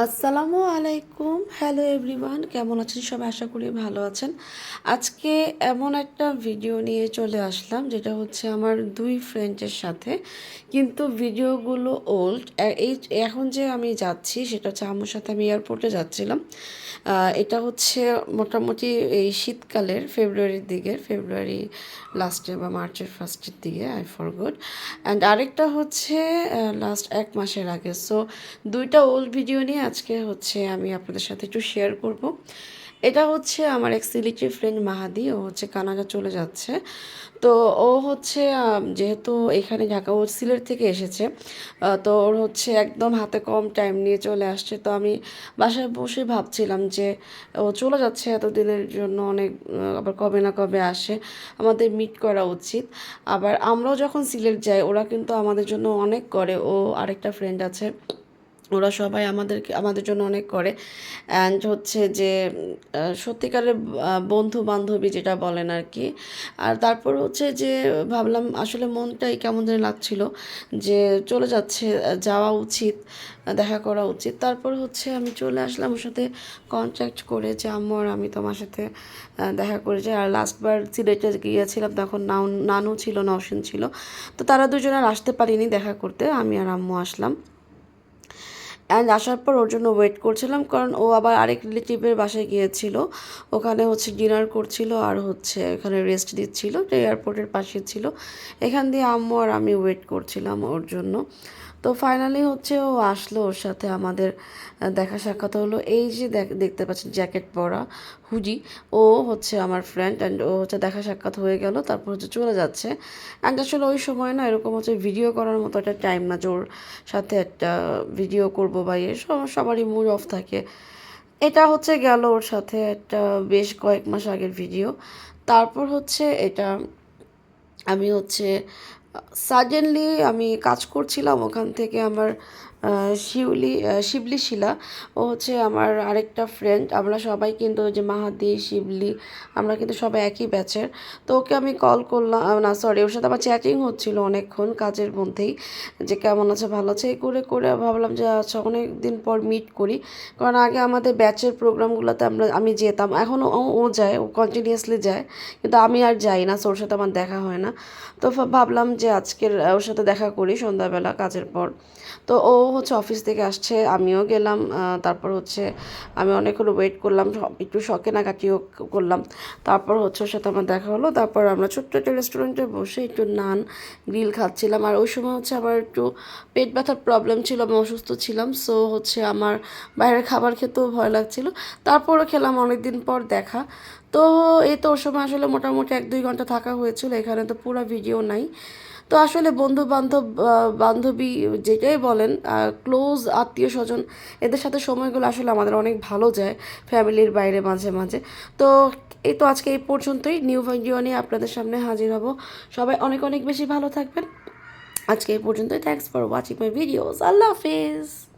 আসসালামু আলাইকুম। Hello everyone কেমন আছেন? সবাই আশা করি ভালো আছেন। আজকে এমন একটা ভিডিও নিয়ে চলে আসলাম, যেটা হচ্ছে আমার দুই ফ্রেন্ডের সাথে। কিন্তু ভিডিওগুলো ওল্ড এই এখন যে আমি যাচ্ছি, সেটা হচ্ছে আমার সাথে আমি এয়ারপোর্টে যাচ্ছিলাম। এটা হচ্ছে মোটামুটি এই শীতকালের ফেব্রুয়ারির দিকে ফেব্রুয়ারি লাস্টে বা মার্চের ফার্স্টের দিকে আই ফর গুড অ্যান্ড আরেকটা হচ্ছে লাস্ট এক মাসের আগে। সো দুইটা ওল্ড ভিডিও নিয়ে আজকে হচ্ছে আমি আপনাদের সাথে একটু শেয়ার করব। এটা হচ্ছে আমার এক সিলেক্টিভ ফ্রেন্ড মাহাদি, ও হচ্ছে কানাডা চলে যাচ্ছে। তো ও হচ্ছে যেহেতু এখানে ঢাকা ও সিলেট থেকে এসেছে তো ওর হচ্ছে একদম হাতে কম টাইম নিয়ে চলে আসছে। তো আমি বাসায় বসে ভাবছিলাম যে, ও চলে যাচ্ছে এতদিনের জন্য, অনেক আবার কবে না কবে আসে, আমাদের মিট করা উচিত। আবার আমরাও যখন সিলেট যাই, ওরা কিন্তু আমাদের জন্য অনেক করে। ও আরেকটা ফ্রেন্ড আছে ওরা সবাই আমাদেরকে, আমাদের জন্য অনেক করে। অ্যান্ড হচ্ছে যে সত্যিকারের বন্ধু বান্ধবী যেটা বলেন আর কি আর তারপর হচ্ছে যে, ভাবলাম আসলে মনটাই কেমন যেন লাগছিল যে, চলে যাচ্ছে, যাওয়া উচিত, দেখা করা উচিত। তারপর হচ্ছে আমি চলে আসলাম ওর সাথে কন্ট্যাক্ট করে যে, আম্মু আর আমি তোমার সাথে দেখা করে যাই। আর লাস্টবার সিলেটে গিয়েছিলাম তখন নাও, নানু ছিল, নওশিন ছিল। তো তারা দুজন আর আসতে পারিনি দেখা করতে। আমি আর আম্মু আসলাম। অ্যান্ড আসার পর ওর জন্য ওয়েট করছিলাম কারণ ও আবার আরেক রিলেটিভের বাসায় গিয়েছিল। ওখানে হচ্ছে ডিনার করছিল আর হচ্ছে এখানে রেস্ট দিচ্ছিল। এয়ারপোর্টের পাশে ছিল। এখান দিয়ে আম্মু আর আমি ওয়েট করছিলাম ওর জন্য। তো ফাইনালি হচ্ছে ও আসলো ওর সাথে আমাদের দেখা সাক্ষাৎ হলো। এই যে দেখ- দেখতে পাচ্ছেন জ্যাকেট পরা হুডি, ও হচ্ছে আমার ফ্রেন্ড অ্যান্ড ও হচ্ছে দেখা সাক্ষাৎ হয়ে গেল, তারপর হচ্ছে চলে যাচ্ছে। অ্যান্ড আসলে ওই সময় না এরকম হচ্ছে ভিডিও করার মতো একটা টাইম না ওর সাথে একটা ভিডিও করব বা এ সবারই মুড অফ থাকে। এটা হচ্ছে গেল ওর সাথে একটা বেশ কয়েক মাস আগের ভিডিও তারপর হচ্ছে এটা আমি হচ্ছে সাডেনলি আমি কাজ করছিলাম ওখান থেকে আমার শিউলি শিবলি শিলা। ও হচ্ছে আমার আরেকটা ফ্রেন্ড আমরা সবাই কিন্তু যে মাহাদি, শিবলি, আমরা কিন্তু সবাই একই ব্যাচের তো ওকে আমি কল করলাম, না সরি ওর সাথে আমার চ্যাটিং হচ্ছিল অনেকক্ষণ কাজের মধ্যেই। যে কেমন আছে, ভালো আছে? এই করে করে ভাবলাম যে আচ্ছা অনেক দিন পর মিট করি। কারণ আগে আমাদের ব্যাচের প্রোগ্রামগুলোতে আমরা, আমি যেতাম। এখনও ও যায়, ও কন্টিনিউয়াসলি যায়। কিন্তু আমি আর যাই না ওর সাথে আমার দেখা হয় না। তো ভাবলাম যে আজকের ওর সাথে দেখা করি সন্ধ্যাবেলা কাজের পর। তো ও হচ্ছে অফিস থেকে আসছে, আমিও গেলাম তারপর হচ্ছে আমি অনেকক্ষণ ওয়েট করলাম একটু শখে না কাটিও করলাম। তারপর হচ্ছে ওর সাথে আমার দেখা হলো, তারপর আমরা ছোট্ট একটা রেস্টুরেন্টে বসে একটু নান গ্রিল খাচ্ছিলাম। আর ওই সময় হচ্ছে আবার একটু পেট ব্যথার প্রবলেম ছিল, আমি অসুস্থ ছিলাম। সো হচ্ছে আমার বাইরের খাবার খেতেও ভয় লাগছিল। তারপরও খেলাম অনেকদিন পর দেখা। তো এই তো ওর সময় আসলে মোটামুটি এক দুই ঘণ্টা থাকা হয়েছিল, এখানে তো পুরো ভিডিও নাই। তো আসলে বন্ধু বান্ধব বান্ধবী যেটাই বলেন ক্লোজ আত্মীয় স্বজন, এদের সাথে সময়গুলো আসলে আমাদের অনেক ভালো যায়, ফ্যামিলির বাইরে মাঝে মাঝে। তো এই তো আজকে এই পর্যন্তই নিউ ভিডিও নিয়ে আপনাদের সামনে হাজির হব। সবাই অনেক অনেক বেশি ভালো থাকবেন। আজকে এই পর্যন্তই thanks for watching my videos Allah Hafiz.